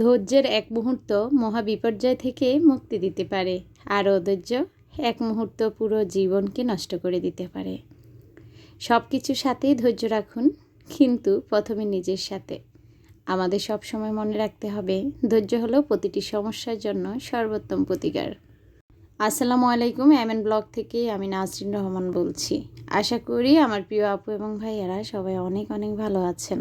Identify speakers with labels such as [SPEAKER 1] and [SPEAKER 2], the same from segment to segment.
[SPEAKER 1] ধৈর্যের এক মুহূর্ত মহাবিপর্যয় থেকে মুক্তি দিতে পারে। আর অধৈর্য এক মুহূর্ত পুরো জীবনকে নষ্ট করে দিতে পারে। সব কিছুর সাথেই ধৈর্য রাখুন, কিন্তু প্রথমে নিজের সাথে। আমাদের সব সময় মনে রাখতে হবে, ধৈর্য হলো প্রতিটি সমস্যার জন্য সর্বোত্তম প্রতিকার। আসসালামু আলাইকুম, এমএন ব্লগ থেকে আমি নাজরিন রহমান বলছি। আশা করি আমার প্রিয় আপু এবং ভাইয়ারা সবাই অনেক অনেক ভালো আছেন।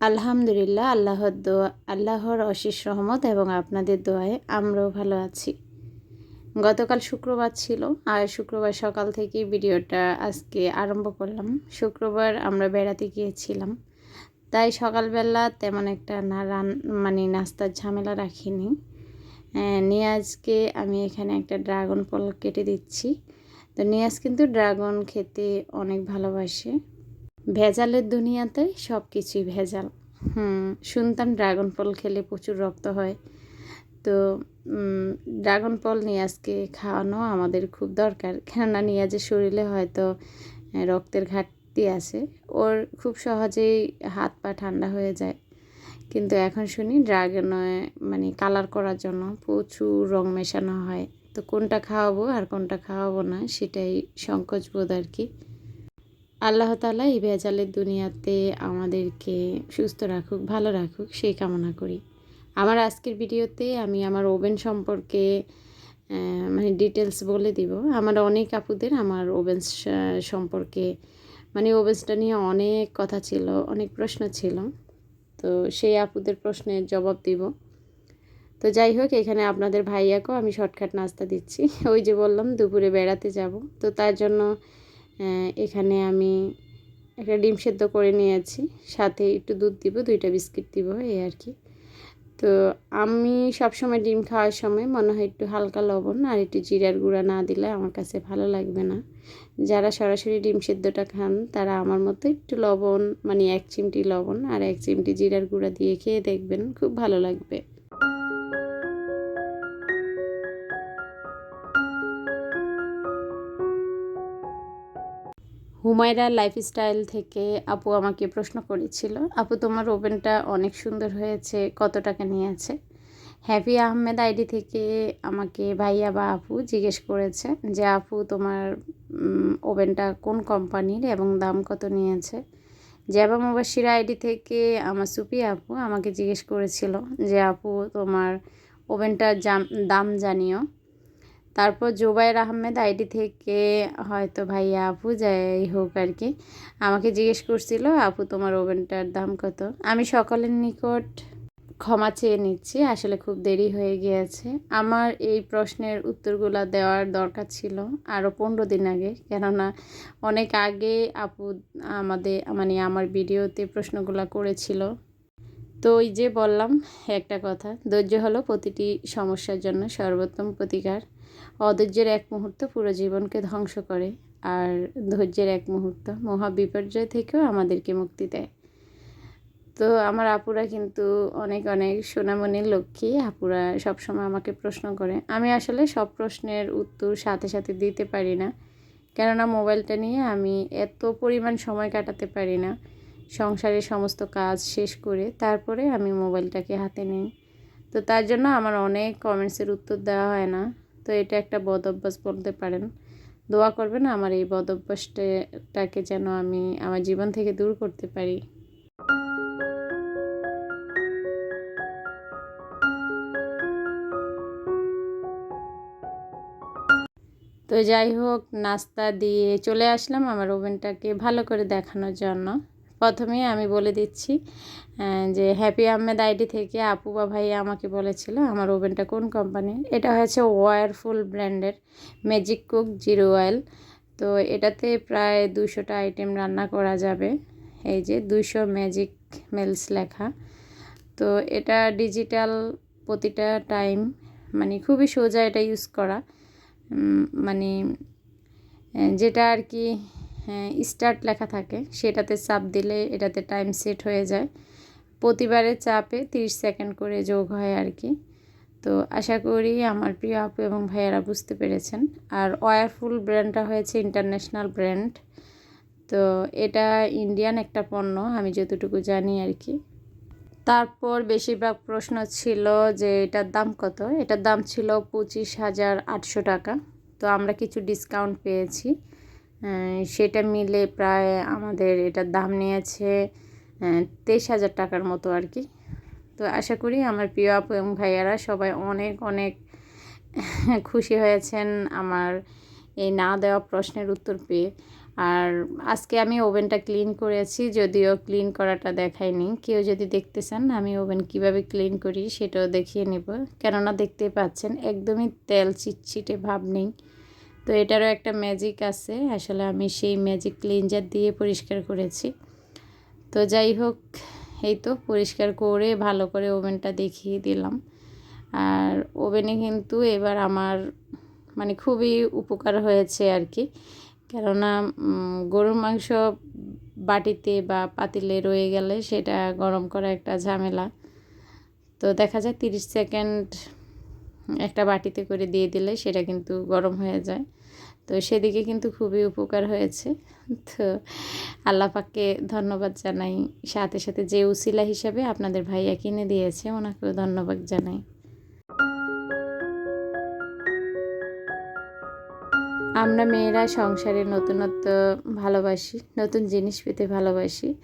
[SPEAKER 1] আলহামদুলিল্লাহ, আল্লাহর দোয়া, আল্লাহর অশেষ রহমত এবং আপনাদের দোয়ায় আমরাও ভালো আছি। গতকাল শুক্রবার ছিল, আর শুক্রবার সকাল থেকে ভিডিওটা আজকে আরম্ভ করলাম। শুক্রবার আমরা বেড়াতে গিয়েছিলাম, তাই সকালবেলা তেমন একটা না রান মানে নাস্তার ঝামেলা রাখিনি। নিয়ে আজকে আমি এখানে একটা ড্রাগন ফল কেটে দিচ্ছি। তো নিয়াজ কিন্তু ড্রাগন খেতে অনেক ভালোবাসে। ভেজালের দুনিয়াতে সব কিছুই ভেজাল। শুনতাম ড্রাগন ফল খেলে প্রচুর রক্ত হয়। তো ড্রাগন ফল নিয়ে আজকে খাওয়ানো আমাদের খুব দরকার। কেননা নিয়াজের শরীরে হয়তো রক্তের ঘাটতি আছে, ওর খুব সহজেই হাত পা ঠান্ডা হয়ে যায়। কিন্তু এখন শুনি ড্রাগনে মানে কালার করার জন্য প্রচুর রং মেশানো হয়। তো কোনটা খাওয়াবো আর কোনটা খাওয়াবো না, সেটাই সংকোচ বোধ আর কি। আল্লাহ তালা এই ভেজালের দুনিয়াতে আমাদেরকে সুস্থ রাখুক, ভালো রাখুক সেই কামনা করি। আমার আজকের ভিডিওতে আমি আমার ওভেন সম্পর্কে মানে ডিটেলস বলে দিব। আমার অনেক আপুদের আমার ওভেন সম্পর্কে মানে ওভেন্সটা নিয়ে অনেক কথা ছিল, অনেক প্রশ্ন ছিল। তো সেই আপুদের প্রশ্নের জবাব দিব। তো যাই হোক, এখানে আপনাদের ভাইয়াকেও আমি শর্টকাট নাস্তা দিচ্ছি। ওই যে বললাম, দুপুরে বেড়াতে যাব। তো তার জন্য এখানে আমি একটা ডিম সেদ্ধ করে নিয়েছি। সাথে একটু দুধ দিব, দুইটা বিস্কিট দিব, এই আর কি। তো আমি সবসময় ডিম খাওয়ার সময় মনে হয় একটু হালকা লবণ আর একটু জিরার গুঁড়া না দিলে আমার কাছে ভালো লাগবে না। যারা সরাসরি ডিম সেদ্ধটা খান, তারা আমার মতো একটু লবণ মানে এক চিমটি লবণ আর এক চিমটি জিরার গুঁড়া দিয়ে খেয়ে দেখবেন, খুব ভালো লাগবে। হুমায়রা লাইফস্টাইল থেকে আপু আমাকে প্রশ্ন করেছিল, আপু, তোমার ওভেনটা অনেক সুন্দর হয়েছে, কত টাকা নিয়েছে? হ্যাপি আহমেদ আইডি থেকে আমাকে ভাইয়া বা আপু জিজ্ঞেস করেছে যে, আপু, তোমার ওভেনটা কোন কোম্পানির এবং দাম কত নিয়েছে? জ্যাবা মুবাসির আইডি থেকে আমার সুপি আপু আমাকে জিজ্ঞেস করেছিল যে, আপু, তোমার ওভেনটার দাম জানিও। তারপর জোবাইর আহমেদ আইডি থেকে হয়তো ভাইয়া, আপু, যাই হোক আর কি। আমাকে জিজ্ঞেস করছিল, আপু, তোমার ওভেনটার দাম কত? আমি সকলের নিকট ক্ষমা চেয়ে নিচ্ছি, আসলে খুব দেরি হয়ে গিয়েছে। আমার এই প্রশ্নের উত্তরগুলো দেওয়ার দরকার ছিল আরও পনেরো দিন আগে, কেননা অনেক আগে আপু আমাদের মানে আমার ভিডিওতে প্রশ্নগুলো করেছিল। তো ওই যে বললাম, একটা কথা, ধৈর্য হলো প্রতিটি সমস্যার জন্য সর্বোত্তম প্রতিকার। অধৈর্যের এক মুহূর্ত পুরো জীবনকে ধ্বংস করে, আর ধৈর্যের এক মুহূর্ত মহা বিপর্যয় থেকেও আমাদেরকে মুক্তি দেয়। তো আমার আপুরা কিন্তু অনেক অনেক সোনামণির লক্ষ্মী। আপুরা সবসময় আমাকে প্রশ্ন করে। আমি আসলে সব প্রশ্নের উত্তর সাথে সাথে দিতে পারি না। কেননা মোবাইলটা নিয়ে আমি এত পরিমাণ সময় কাটাতে পারি না। সংসারের সমস্ত কাজ শেষ করে তারপরে আমি মোবাইলটাকে হাতে নিই। তো তার জন্য আমার অনেক কমেন্টসের উত্তর দেওয়া হয় না। তো এটা একটা বদ অভ্যাস বলতে পারেন। দোয়া করবেন আমার এই বদ অভ্যাসটাকে যেন আমি আমার জীবন থেকে দূর করতে পারি। তো যাই হোক, নাস্তা দিয়ে চলে আসলাম আমার ওভেনটাকে ভালো করে দেখানোর জন্য। প্রথমে আমি বলে দিচ্ছি যে হ্যাপি আহমেদ আইডি থেকে আপু বা ভাই আমাকে বলেছিল আমার ওভেনটা কোন কোম্পানির এটা হয়েছে ওয়ারফুল ব্র্যান্ডের ম্যাজিক কুক জিরো অয়েল তো এটাতে প্রায় দুশোটা আইটেম রান্না করা যাবে। এই যে দুশো ম্যাজিক মেলস লেখা। তো এটা ডিজিটাল প্রতিটা টাইম মানে খুবই সোজা এটা ইউজ করা। মানে যেটা আর কি স্টার্ট লেখা থাকে। সেটাতে চাপ দিলে এটাতে টাইম সেট হয়ে যায়। প্রতিবারের চাপে 30 সেকেন্ড করে যোগ হয় আর কি। তো আশা করি আমার প্রিয় আপু এবং ভাইয়ারা বুঝতে পেরেছেন। আর ওয়ারফুল ব্র্যান্ডটা হয়েছে ইন্টারন্যাশনাল ব্র্যান্ড তো এটা ইন্ডিয়ান একটা পণ্য, আমি যতটুকু জানি আর কি। তারপর বেশিরভাগ প্রশ্ন ছিল যে এটার দাম কত? এটার দাম ছিল পঁচিশ হাজার আটশো টাকা। তো আমরা কিছু ডিসকাউন্ট পেয়েছি। সেটা মিলে প্রায় আমাদের এটার দাম নিয়েছে তেইশ হাজার টাকার মতো আর কি। তো আশা করি আমার প্রিয় আপু এবং ভাইয়ারা সবাই অনেক অনেক খুশি হয়েছেন আমার এই না দেওয়া প্রশ্নের উত্তর পেয়ে। আর আজকে আমি ওভেনটা ক্লিন করেছি, যদিও ক্লিন করাটা দেখাইনি কেউ যদি দেখতে চান আমি ওভেন কীভাবে ক্লিন করি সেটাও দেখিয়ে নেব। কেননা দেখতে পাচ্ছেন, একদমই তেল চিটচিটে ভাব নেই। তো এটারও একটা ম্যাজিক আছে। আসলে আমি সেই ম্যাজিক ক্লিনজার দিয়ে পরিষ্কার করেছি। তো যাই হোক, এই তো পরিষ্কার করে ভালো করে ওভেনটা দেখিয়ে দিলাম। আর ওভেনে কিন্তু এবার আমার মানে খুবই উপকার হয়েছে আর কি। কেননা গরুর মাংস বাটিতে বা পাতিলে রয়ে গেলে সেটা গরম করা একটা ঝামেলা। তো দেখা যায় তিরিশ সেকেন্ড একটা বাটিতে করে দিয়ে দিলে সেটা কিন্তু গরম হয়ে যায়। তো সেদিকে কিন্তু খুবই উপকার হয়েছে। তো আল্লাহ পাককে ধন্যবাদ জানাই। সাথে সাথে যে উসিলা হিসাবে আপনাদের ভাইয়া কিনে দিয়েছে, ওনাকেও ধন্যবাদ জানাই। আমরা মেয়েরা সংসারে নতুনত্ব ভালোবাসি, নতুন জিনিস পেতে ভালোবাসি।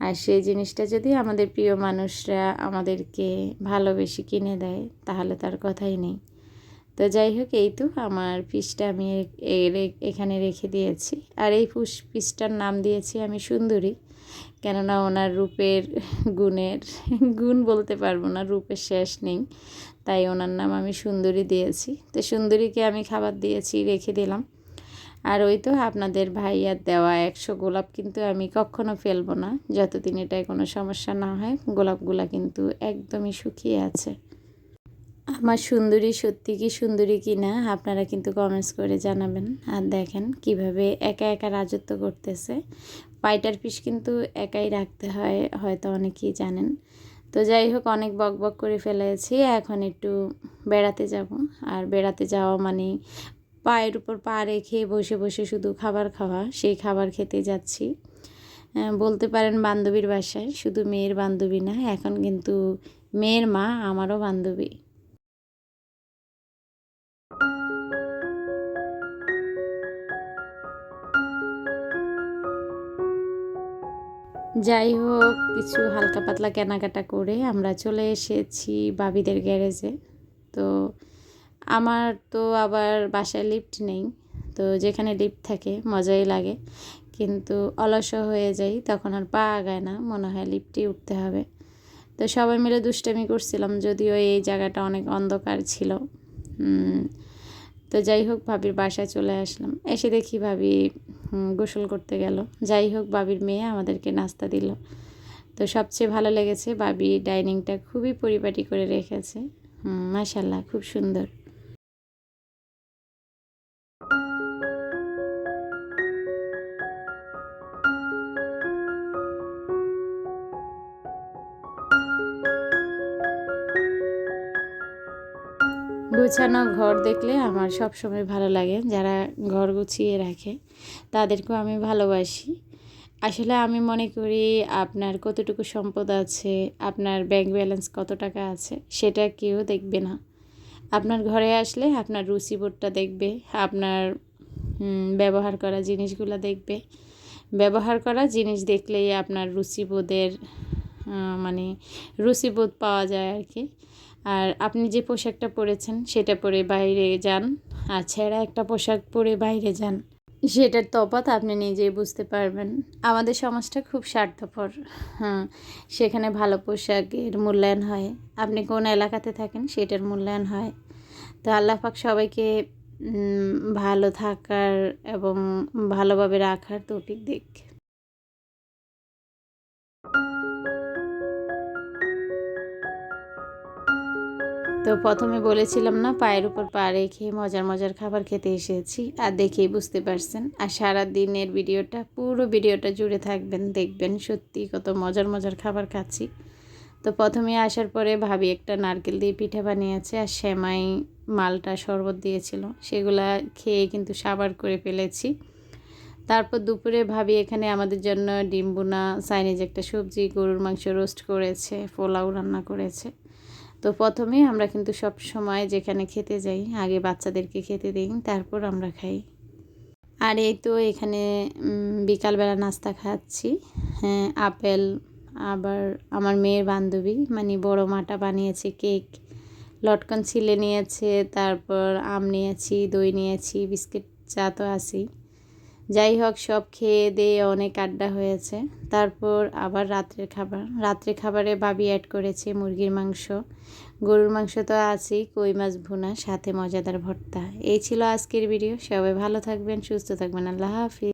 [SPEAKER 1] আর সেই জিনিসটা যদি আমাদের প্রিয় মানুষরা আমাদেরকে ভালোবেসে কিনে দেয়, তাহলে তার কথাই নেই। তো যাই হোক, এই তো আমার পিসটা আমি এখানে রেখে দিয়েছি। আর এই পিসটার নাম দিয়েছি আমি সুন্দরী। কেননা ওনার রূপের গুণের, গুণ বলতে পারব না, রূপের শেষ নেই। তাই ওনার নাম আমি সুন্দরী দিয়েছি। তো সুন্দরীকে আমি খাবার দিয়েছি, রেখে দিলাম। আর ওই তো আপনাদের ভাইয়ার দেওয়া একশো গোলাপ কিন্তু আমি কখনো ফেলব না। যতদিন এটায় কোনো সমস্যা না হয়, গোলাপগুলা কিন্তু একদমই শুকিয়ে আছে। আমার সুন্দরী সত্যি কি সুন্দরী কি না, আপনারা কিন্তু কমেন্টস করে জানাবেন। আর দেখেন কীভাবে একা একা রাজত্ব করতেছে। পাইটার পিস কিন্তু একাই রাখতে হয়, হয়তো অনেকেই জানেন। তো যাই হোক, অনেক বক বক করে ফেলেছি, এখন একটু বেড়াতে যাব। আর বেড়াতে যাওয়া মানে পায়ের উপর পা রেখে বসে বসে শুধু খাবার খাওয়া, সেই খাবার খেতে যাচ্ছি। বলতে পারেন বান্ধবীর বাসায়, শুধু মেয়ের বান্ধবী না, এখন কিন্তু মেয়ের মা আমারও বান্ধবী। যাই হোক, কিছু হালকা পাতলা কেনাকাটা করে আমরা চলে এসেছি বাবিদের গ্যারেজে। তো আমার তো আবার বাসায় লিফট নেই, তো যেখানে লিফট থাকে মজাই লাগে। কিন্তু অলস হয়ে যাই, তখন আর পা আগায় না, মনে হয় লিফটেই উঠতে হবে। তো সবাই মিলে দুষ্টামি করছিলাম, যদিও এই জায়গাটা অনেক অন্ধকার ছিল। তো যাই হোক, ভাবির বাসায় চলে আসলাম। এসে দেখি ভাবি গোসল করতে গেল। যাই হোক বাবির মেয়ে আমাদেরকে নাস্তা দিল। তো সবচেয়ে ভালো লেগেছে বাবি ডাইনিংটা খুবই পরিপাটি করে রেখেছে। মাসাল্লাহ খুব সুন্দর। গুছানো ঘর দেখলে আমার সব সময় ভালো লাগে। যারা ঘর গুছিয়ে রাখে, তাদেরকেও আমি ভালোবাসি। আসলে আমি মনে করি আপনার কতটুকু সম্পদ আছে, আপনার ব্যাংক ব্যালেন্স কত টাকা আছে, সেটা কেউ দেখবে না। আপনার ঘরে আসলে আপনার রুচিবোধটা দেখবে, আপনার ব্যবহার করা জিনিসগুলো দেখবে। ব্যবহার করা জিনিস দেখলেই আপনার রুচিবোধের মানে রুচিবোধ পাওয়া যায় আর কি। আর আপনি যে পোশাকটা পরেছেন সেটা পরে বাইরে যান, আর ছেঁড়া একটা পোশাক পরে বাইরে যান। সেটার তফাৎ আপনি নিজেই বুঝতে পারবেন। আমাদের সমাজটা খুব স্বার্থপর। হ্যাঁ সেখানে ভালো পোশাকের মূল্যায়ন হয়। আপনি কোন এলাকাতে থাকেন সেটার মূল্যায়ন হয়। তো আল্লাহ পাক সবাইকে ভালো থাকার এবং ভালোভাবে রাখার তৌফিক দিক। তো প্রথমে বলেছিলাম না, পায়ের উপর পা রেখে মজার মজার খাবার খেতে এসেছি। আর দেখেই বুঝতে পারছেন। আর সারা দিনের ভিডিওটা, পুরো ভিডিওটা জুড়ে থাকবেন, দেখবেন সত্যি কত মজার মজার খাবার খাচ্ছি। তো প্রথমে আসার পরে ভাবি একটা নারকেল দিয়ে পিঠা বানিয়েছে, আর সেমাই মালটা শরবত দিয়েছিল। সেগুলা খেয়ে কিন্তু সাবার করে ফেলেছি। তারপর দুপুরে ভাবি এখানে আমাদের জন্য ডিম বোনা চাইনিজ একটা সবজি, গরুর মাংস রোস্ট করেছে, পোলাও রান্না করেছে। তো প্রথমে আমরা কিন্তু সব সময় যেখানে খেতে যাই, আগে বাচ্চাদেরকে খেতে দিই, তারপর আমরা খাই। আর এই তো এখানে বিকালবেলা নাস্তা খাচ্ছি। হ্যাঁ আপেল, আবার আমার মেয়ের বান্ধবী মানে বড় মাটা বানিয়েছে কেক। লটকন ছিলে নিয়েছে, তারপর আম নিয়েছি, দই নিয়েছি, বিস্কিট চা তো আছেই। যাই হোক, সব খেয়ে দিয়ে অনেক আড্ডা হয়েছে। তারপর আবার রাত্রের খাবার। রাত্রে খাবারে বাবি অ্যাড করেছে মুরগির মাংস। গরুর মাংস তো আছেই, কই মাছ ভুনা, সাথে মজাদার ভর্তা। এই ছিল আজকের ভিডিও সবাই ভালো থাকবেন, সুস্থ থাকবেন। আল্লাহ হাফিজ।